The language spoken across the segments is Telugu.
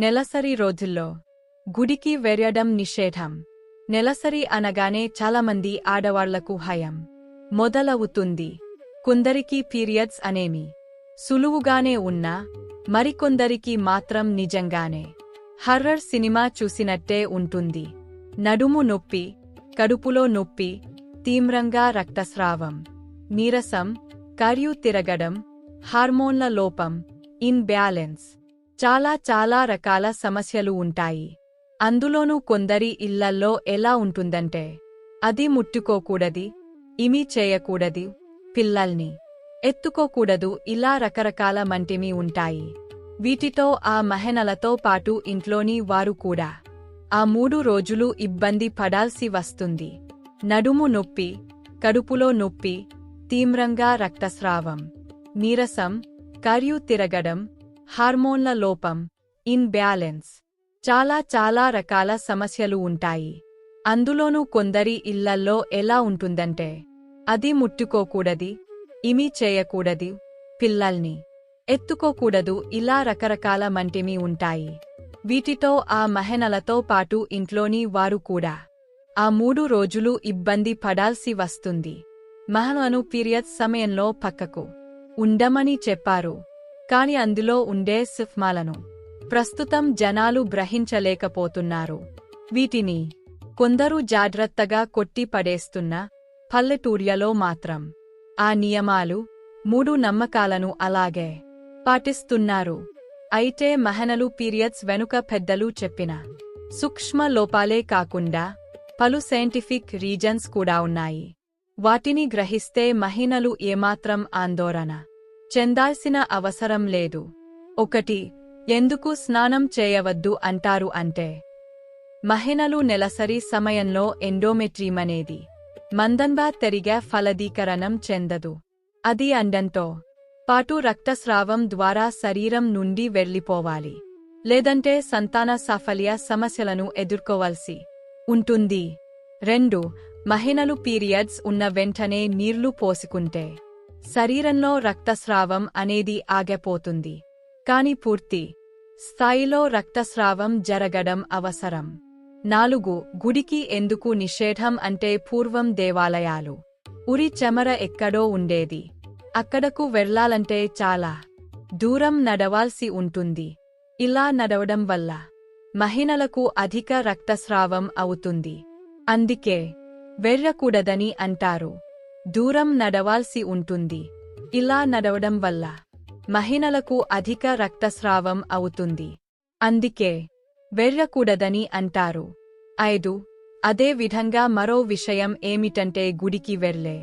నెలసరి రోజుల్లో. గుడికి వెరయడం నిషేధం. నెలసరి అనగానే చాలామంది ఆడవాళ్ళకు హయం. మొదలవుతుంది. కొందరికి పీరియడ్స్ అనేమి. సులువుగానే ఉన్నా మరికొందరికి మాత్రం నిజంగానే. హర్రర్ సినిమా చూసినట్టే ఉంటుంది. నడుము నొప్పి కడుపులో నొప్పి తీవ్రంగా రక్తస్రావం నీరసం కర్యూ తిరగడం హార్మోన్ల లోపం ఇన్ బ్యాలెన్స్. చాలా చాలా రకాల సమస్యలు ఉంటాయి. అందులోనూ కొందరి ఇళ్ళల్లో ఎలా ఉంటుందంటే అది ముట్టుకోకూడది ఇమి చేయకూడది పిల్లల్ని ఎత్తుకోకూడదు ఇలా రకరకాల మంటిమి ఉంటాయి. వీటితో ఆ మహనలతో పాటు ఇంట్లోని వారు కూడా. ఆ మూడు రోజులు ఇబ్బంది పడాల్సి వస్తుంది. నడుము నొప్పి కడుపులో నొప్పి తీవ్రంగా రక్తస్రావం నీరసం కర్యు తిరగడం హార్మోన్ల లోపం ఇన్ బ్యాలెన్స్. చాలా చాలా రకాల సమస్యలు ఉంటాయి. అందులోనూ కొందరి ఇళ్ళల్లో ఎలా ఉంటుందంటే అది ముట్టుకోకూడది ఇమి చేయకూడది పిల్లల్ని ఎత్తుకోకూడదు ఇలా రకరకాల మంటిమి ఉంటాయి. వీటితో ఆ మహనలతో పాటు ఇంట్లోని వారు కూడా. ఆ మూడు రోజులు ఇబ్బంది పడాల్సి వస్తుంది. మహనను పీరియడ్ సమయంలో పక్కకు ఉండమని చెప్పారు. కాని అందులో ఉండే సిఫ్మాలను ప్రస్తుతం జనాలు గ్రహించలేకపోతున్నారు. వీటిని కొందరు జాగ్రత్తగా కొట్టి పడేస్తున్న పల్లెటూర్యలో మాత్రం ఆ నియమాలు మూడు నమ్మకాలను అలాగే పాటిస్తున్నారు. అయితే మహనలు పీరియడ్స్ వెనుక పెద్దలు చెప్పిన సూక్ష్మ లోపాలే కాకుండా పలు సైంటిఫిక్ రీజన్స్ కూడా ఉన్నాయి. వాటిని గ్రహిస్తే మహిళలు ఏమాత్రం ఆందోళన చెందాల్సిన అవసరం లేదు. ఒకటి ఎందుకు స్నానం చేయవద్దు అంటారు అంటే మహిళలు నెలసరి సమయంలో ఎండోమెట్రీమనేది మందంగా తెరిగే ఫలదీకరణం చెందదు. అది అండంతో పాటు రక్తస్రావం ద్వారా శరీరం నుండి వెళ్ళిపోవాలి లేదంటే సంతాన సాఫల్య సమస్యలను ఎదుర్కోవాల్సి ఉంటుంది. రెండు మహిళలు పీరియడ్స్ ఉన్న వెంటనే నీళ్ళు పోసుకుంటే శరీరంలో రక్తస్రావం అనేది ఆగిపోతుంది. కాని పూర్తి స్థాయిలో రక్తస్రావం జరగడం అవసరం. నాలుగు గుడికి ఎందుకు నిషేధం అంటే పూర్వం దేవాలయాలు. ఉరి చెమర ఎక్కడో ఉండేది. అక్కడకు వెళ్ళాలంటే చాలా దూరం నడవాల్సి ఉంటుంది. ఇలా నడవడం వల్ల మహిళలకు అధిక రక్తస్రావం అవుతుంది. అందుకే వెర్రకూడదని అంటారు. దూరం నడవాల్సి ఉంటుంది. ఇలా నడవడం వల్ల మహిళలకు అధిక రక్తస్రావం అవుతుంది. అందుకే వెర్రకూడదని అంటారు. ఐదు అదే విధంగా మరో విషయం ఏమిటంటే గుడికి వెళ్ళే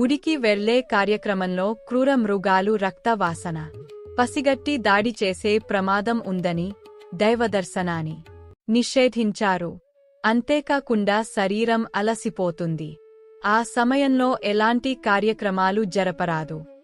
గుడికి వెళ్ళే కార్యక్రమంలో క్రూర మృగాలు రక్తవాసన పసిగట్టి దాడి చేసే ప్రమాదం ఉందని దైవదర్శనాన్ని నిషేధించారు. అంతేకాకుండా శరీరం అలసిపోతుంది. ఆ సమయంలో ఎలాంటి కార్యక్రమాలు జరపరాదు.